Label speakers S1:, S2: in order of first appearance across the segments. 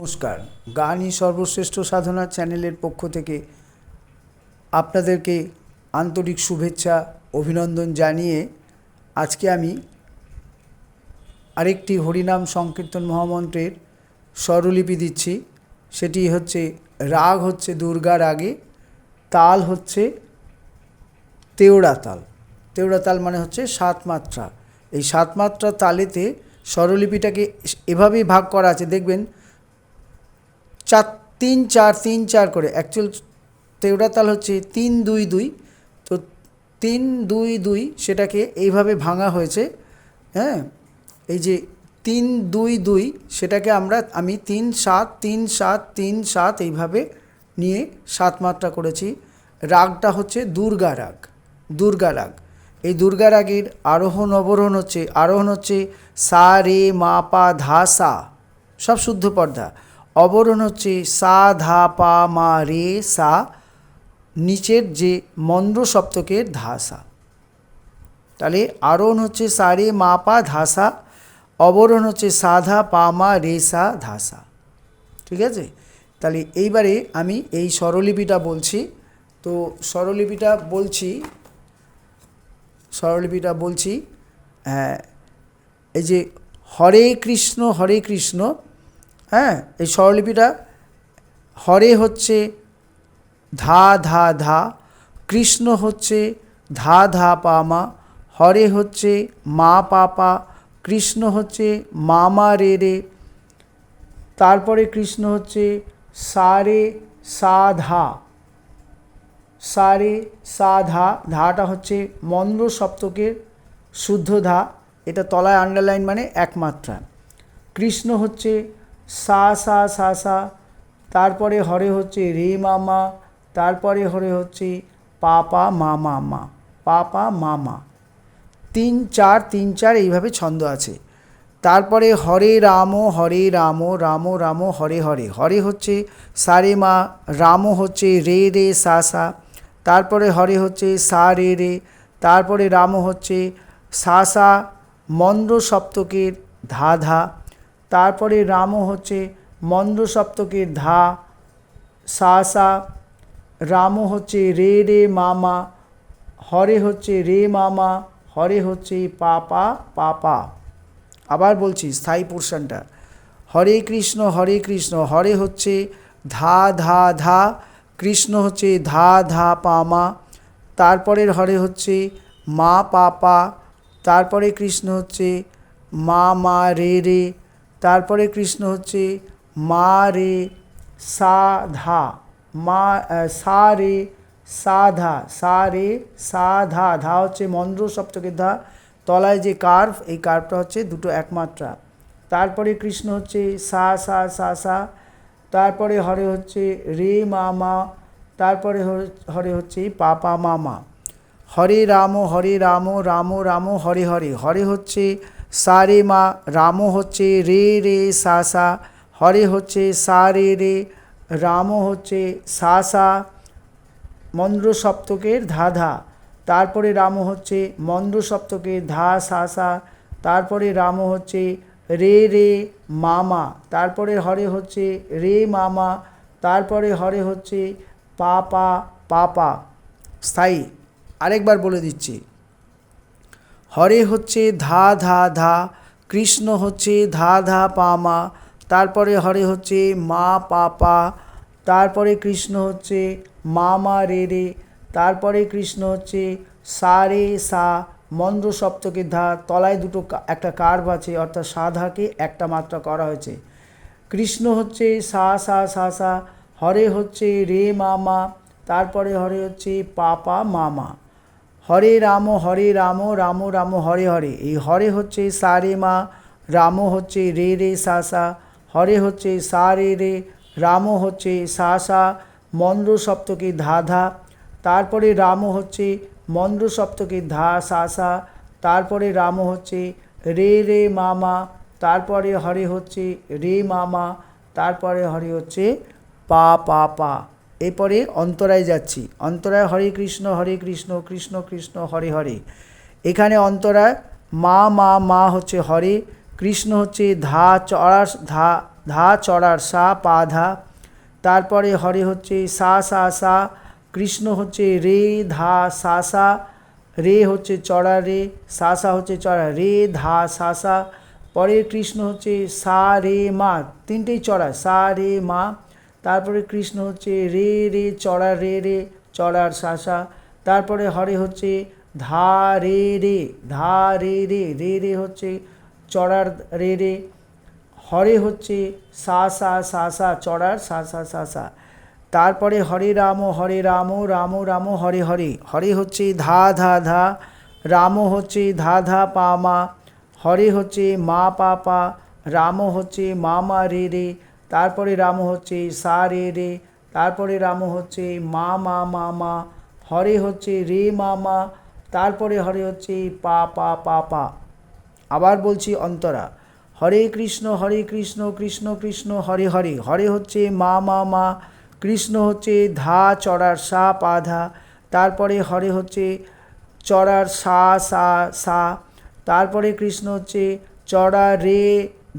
S1: নমস্কার গানই সর্বশ্রেষ্ঠ সাধনা চ্যানেলের পক্ষ থেকে আপনাদেরকে আন্তরিক শুভেচ্ছা অভিনন্দন জানিয়ে আজকে আমি আরেকটি হরিনাম সংকীর্তন মহামন্ত্রের স্বরলিপি দিচ্ছি সেটি হচ্ছে রাগ হচ্ছে দুর্গা রাগে তাল হচ্ছে তেওড়া তাল তেওড়া তাল মানে হচ্ছে সাত মাত্রা এই সাত মাত্রা তালেতে স্বরলিপিটাকে এভাবেই ভাগ করা আছে দেখবেন চার তিন চার তিন চার করে অ্যাকচুয়াল তেওড়া তাল হচ্ছে তিন দুই দুই তো তিন দুই দুই সেটাকে এইভাবে ভাঙা হয়েছে হ্যাঁ এই যে তিন দুই দুই সেটাকে আমরা আমি তিন সাত তিন সাত তিন সাত এইভাবে নিয়ে সাত মাত্রা করেছি রাগটা হচ্ছে দুর্গা রাগ দুর্গা রাগ এই দুর্গা রাগের আরোহণ অবরোহণ হচ্ছে আরোহণ হচ্ছে সা রে মা পা ধা সা সব শুদ্ধ পর্দা অবরণ হচ্ছে সা ধা পা মা রে সা নিচের যে মন্দ্র সপ্তকের ধাসা তাহলে আরোহণ হচ্ছে সা রে মা পা ধাসা অবরণ হচ্ছে সা ধা পা মা রে সা ধাসা ঠিক আছে তাহলে এইবারে আমি এই স্বরলিপিটা বলছি তো স্বরলিপিটা বলছি স্বরলিপিটা বলছি হ্যাঁ এই যে হরে কৃষ্ণ হরে কৃষ্ণ হ্যাঁ এই স্বরলিপিটা হরে হচ্ছে ধা ধা ধা কৃষ্ণ হচ্ছে ধা ধা পা মা হরে হচ্ছে মা পাপা কৃষ্ণ হচ্ছে মামা রে রে তারপরে কৃষ্ণ হচ্ছে সারে রে সারে ধা ধাটা হচ্ছে মন্দ্র সপ্তকের শুদ্ধ ধা এটা তলায় আন্ডারলাইন মানে একমাত্রা কৃষ্ণ হচ্ছে সা সা সা সা তারপরে হরে হচ্ছে রে মামা তারপরে হরে হচ্ছে পাপা মামা মা পাপা মামা তিন চার তিন চার এইভাবে ছন্দ আছে তারপরে হরে রাম হরে রাম রাম রাম হরে হরে হরে হচ্ছে সারে মা রাম হচ্ছে রে রে সা সা তারপরে হরে হচ্ছে সা রে রে তারপরে রাম হচ্ছে সা সা মন্দ্র সপ্তকের ধা ধা তারপরে রামও হচ্ছে মন্দ সপ্তকে ধা সা সা রামও হচ্ছে রে রে মামা হরে হচ্ছে রে মামা হরে হচ্ছে পাপা পাপা আবার বলছি স্থায়ী পোর্শনটা হরে কৃষ্ণ হরে কৃষ্ণ হরে হচ্ছে ধা ধা ধা কৃষ্ণ হচ্ছে ধা ধা পামা তারপরের হরে হচ্ছে মা পাপা তারপরে কৃষ্ণ হচ্ছে মা মা রে রে তারপরে কৃষ্ণ হচ্ছে মা রে সা ধা মা সা রে সা ধা সা রে সা ধা ধা হচ্ছে মন্দ্র সপ্তকের ধা তলায় যে কার্ভ এই কার্ভটা হচ্ছে দুটো একমাত্রা তারপরে কৃষ্ণ হচ্ছে সা সা সা সা তারপরে হরে হচ্ছে রে মামা তারপরে হরে হচ্ছে পাপা মামা হরে রাম হরে রাম রাম রাম হরে হরে হরে হচ্ছে সা রে মা রাম হচ্ছে রে রে সা সা হরে হচ্ছে সা রে রে রাম হচ্ছে সা সা মন্দ্র সপ্তকের ধা ধা তারপরে রাম হচ্ছে মন্দ্র সপ্তকের ধা সা সা তারপরে রাম হচ্ছে রে রে মামা তারপরে হরে হচ্ছে রে মামা তারপরে হরে হচ্ছে পা পা পাপা স্থায়ী আরেকবার বলে দিচ্ছি হরে হচ্ছে ধা ধা ধা কৃষ্ণ হচ্ছে ধা ধা পা মা তারপরে হরে হচ্ছে মা পা পা তারপরে কৃষ্ণ হচ্ছে মা মা রে রে তারপরে কৃষ্ণ হচ্ছে সা রে সা মন্দ্র সপ্তকে ধা তলায় দুটো একটা কার্ভ আছে অর্থাৎ সাধাকে একটা মাত্রা করা হয়েছে কৃষ্ণ হচ্ছে সা সা সা সা হরে হচ্ছে রে মামা তারপরে হরে হচ্ছে পাপা মামা হরে রাম হরে রাম রাম রাম হরে হরে এই হরে হচ্ছে সা রে মা রাম হচ্ছে রে রে সা সা হরে হচ্ছে সা রে রে রাম হচ্ছে সা সা মন্দ্র সপ্তকে ধা ধা তারপরে রাম হচ্ছে মন্দ্র সপ্তকে ধা সা সা তারপরে রাম হচ্ছে রে রে মামা তারপরে হরে হচ্ছে রে মামা তারপরে হরে হচ্ছে পা পা পা এরপরে অন্তরায় যাচ্ছি অন্তরায় হরে কৃষ্ণ হরে কৃষ্ণ কৃষ্ণ কৃষ্ণ হরে হরে এখানে অন্তরায় মা মা মা হচ্ছে হরে কৃষ্ণ হচ্ছে ধা চড়ার ধা ধা চড়ার সা পা ধা তারপরে হরে হচ্ছে সা সা সা কৃষ্ণ হচ্ছে রে ধা সা সা রে হচ্ছে চড়া রে সা সা হচ্ছে চড়া রে ধা সা সা পরে কৃষ্ণ হচ্ছে সা রে মা তিনটেই চড়া সা রে মা তারপরে কৃষ্ণ হচ্ছে রে রে চড়া রে রে চড়ার শাসা তারপরে হরে হচ্ছে ধা রে রে ধা রে রে রে রে হচ্ছে চড়ার রে রে হরে হচ্ছে সা সা সা সা চড়ার সা সা সা সা তারপরে হরে রাম হরে রাম রাম রাম হরে হরে হরে হচ্ছে ধা ধা ধা রাম হচ্ছে ধা ধা পা মা হরে হচ্ছে মা পা পা রাম হচ্ছে মা মা রে রে তারপরে রাম হচ্ছে সা রে রে তারপরে রাম হচ্ছে মা মা মা মা হরে হচ্ছে রে মা মা তারপরে হরে হচ্ছে পা পা পা পা আবার বলছি অন্তরা হরে কৃষ্ণ হরে কৃষ্ণ কৃষ্ণ কৃষ্ণ হরে হরে হরে হচ্ছে মা মা মা কৃষ্ণ হচ্ছে ধা চড়ার সা পা ধা তারপরে হরে হচ্ছে চড়ার সা সা সা তারপরে কৃষ্ণ হচ্ছে চড়া রে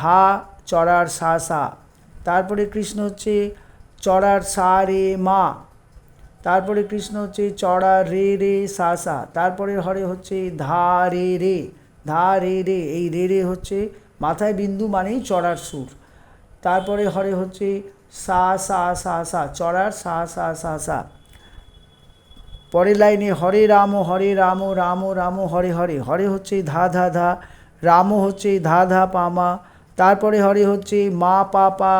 S1: ধা চড়ার সা সা তারপরে কৃষ্ণ হচ্ছে চড়ার সা রে মা তারপরে কৃষ্ণ হচ্ছে চড়া রে রে সা সা তারপরে হরে হচ্ছে ধা রে রে ধা রে রে এই রে রে হচ্ছে মাথায় বিন্দু মানেই চড়ার সুর তারপরে হরে হচ্ছে সা সা সা সা চড়ার সা সা সা সা পরের লাইনে হরে রাম হরে রাম রাম রাম হরে হরে হরে হচ্ছে ধা ধা ধা রাম হচ্ছে ধা ধা পামা তারপরে হরে হচ্ছে মা পা পা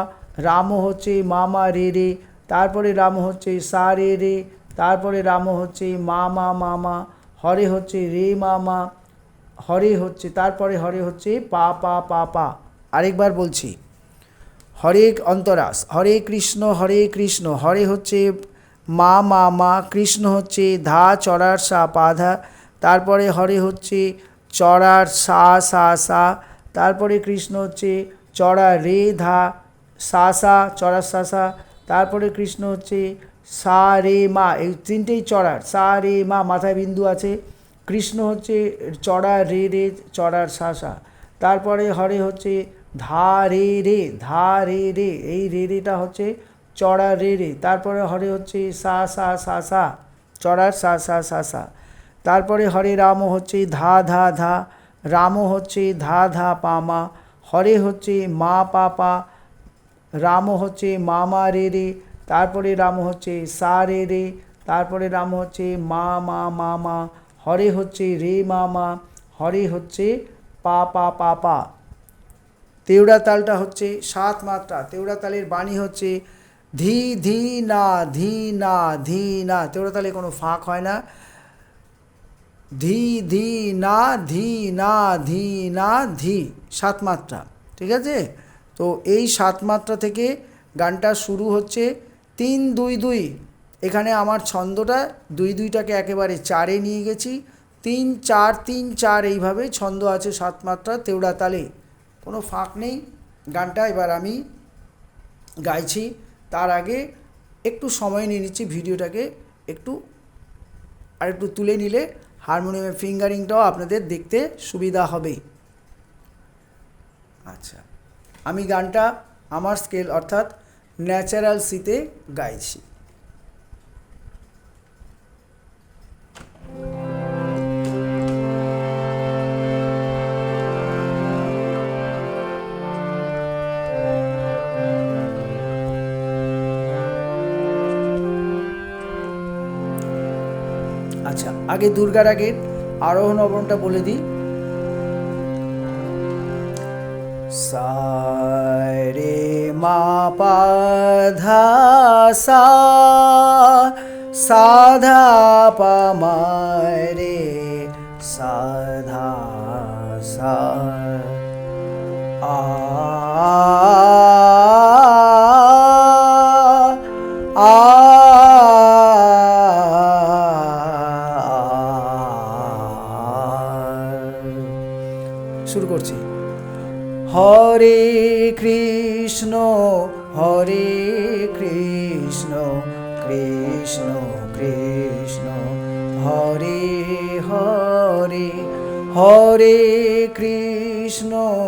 S1: রাম হচ্ছে মামা রে রে তারপরে রাম হচ্ছে সা রে রে তারপরে রাম হচ্ছে মামা মামা হরে হচ্ছে রে মামা হরে হচ্ছে তারপরে হরে হচ্ছে পা পা পা পা আরেকবার বলছি হরে অন্তরাস হরে কৃষ্ণ হরে কৃষ্ণ হরে হচ্ছে মা মা মা কৃষ্ণ হচ্ছে ধা চড়ার সা পাধা তারপরে হরে হচ্ছে চড়ার সা সা সা তারপরে কৃষ্ণ হচ্ছে চড়া রে ধা সা সা চড়ার সা সা তারপরে কৃষ্ণ হচ্ছে সা রে মা এই তিনটেই চড়ার সা রে মা মাথায় বিন্দু আছে কৃষ্ণ হচ্ছে চড়া রে রে চড়ার সা সা তারপরে হরে হচ্ছে ধা রে রে ধা রে রে এই রে রেটা হচ্ছে চড়া রে রে তারপরে হরে হচ্ছে সা সা সা সা চড়ার সা সা সা সা তারপরে হরে রাম হচ্ছে ধা ধা ধা রাম হচ্ছে ধা ধা পা মা হরে হচ্ছে মা পা পা রাম হচ্ছে মামা রে রে তারপরে রাম হচ্ছে সা রে রে তারপরে রাম হচ্ছে মা মা মা মা হরে হচ্ছে রে মা মা হরে হচ্ছে পা পা পা পা তেওড়া তালটা হচ্ছে সাত মাত্রা তেওড়া তালের বাণী হচ্ছে ধি ধি না ধি না ধি না তেওড়া তালে কোনো ফাঁক হয় না ধি ধি না ধি না ধি না ধি সাত মাত্রা ঠিক আছে তো এই সাত মাত্রা থেকে গানটা শুরু হচ্ছে তিন দুই দুই এখানে আমার ছন্দটা দুই দুইটাকে একেবারে চারে নিয়ে গেছি তিন চার তিন চার এইভাবে ছন্দ আছে সাত মাত্রা তেওড়া তালে কোনো ফাঁক নেই গানটা এবার আমি গাইছি তার আগে একটু সময় নিয়ে নিচ্ছি ভিডিওটাকে একটু আর একটু তুলে নিলে হারমোনিয়ামের ফিঙ্গারিংটাও আপনাদের দেখতে সুবিধা হবে আচ্ছা আমি গানটা আমার স্কেল অর্থাৎ ন্যাচারাল সিতে গাইছি আচ্ছা আগে দুর্গার আগে আরোহণ অবরণটা বলে দিই सारे मा पाधासा साधापमारे साधा सा आ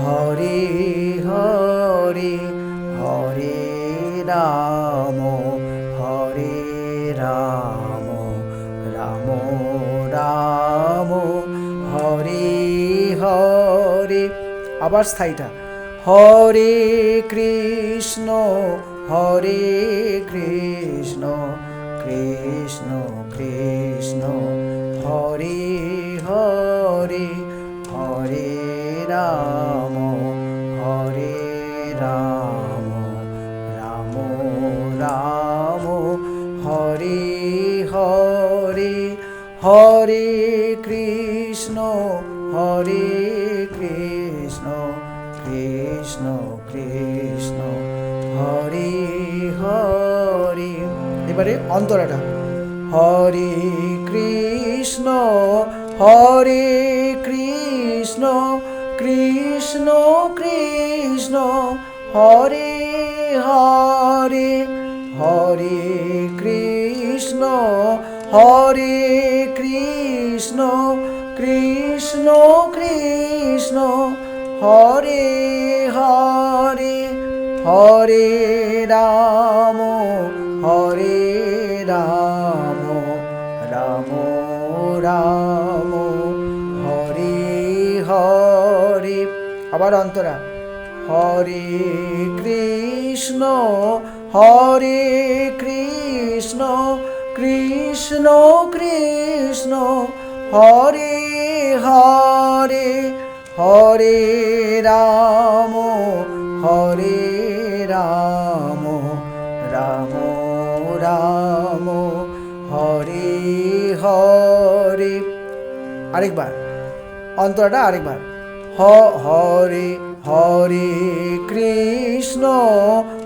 S1: হরে হরে হরে রাম হরে রাম রাম রাম হরে হরে আবার স্থায়ীটা হরে কৃষ্ণ হরে কৃষ্ণ কৃষ্ণ কৃষ্ণ হরে হরে হরে রাম হরে কৃষ্ণ হরে কৃষ্ণ কৃষ্ণ কৃষ্ণ হরে হরে এবারে অন্তরাটা হরে কৃষ্ণ হরে কৃষ্ণ কৃষ্ণ কৃষ্ণ হরে হরে হরে কৃষ্ণ হরে কৃষ্ণ কৃষ্ণ কৃষ্ণ হরে হরে হরে রাম হরে রাম রাম রাম হরে হরে আবার অন্তরা হরে কৃষ্ণ হরে কৃষ্ণ কৃষ্ণ কৃষ্ণ হরে হরে হরে রাম হরে রাম রাম রাম হরে হরে আরেকবার অন্তরাটা আরেকবার হরে হরে কৃষ্ণ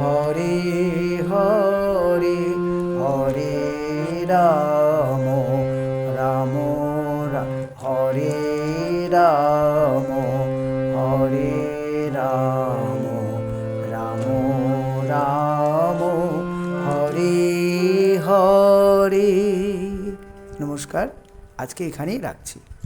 S1: হরে হরে হরে রাম রাম হরে রাম হরে রাম রাম রাম হরে হরে নমস্কার আজকে এখানেই রাখছি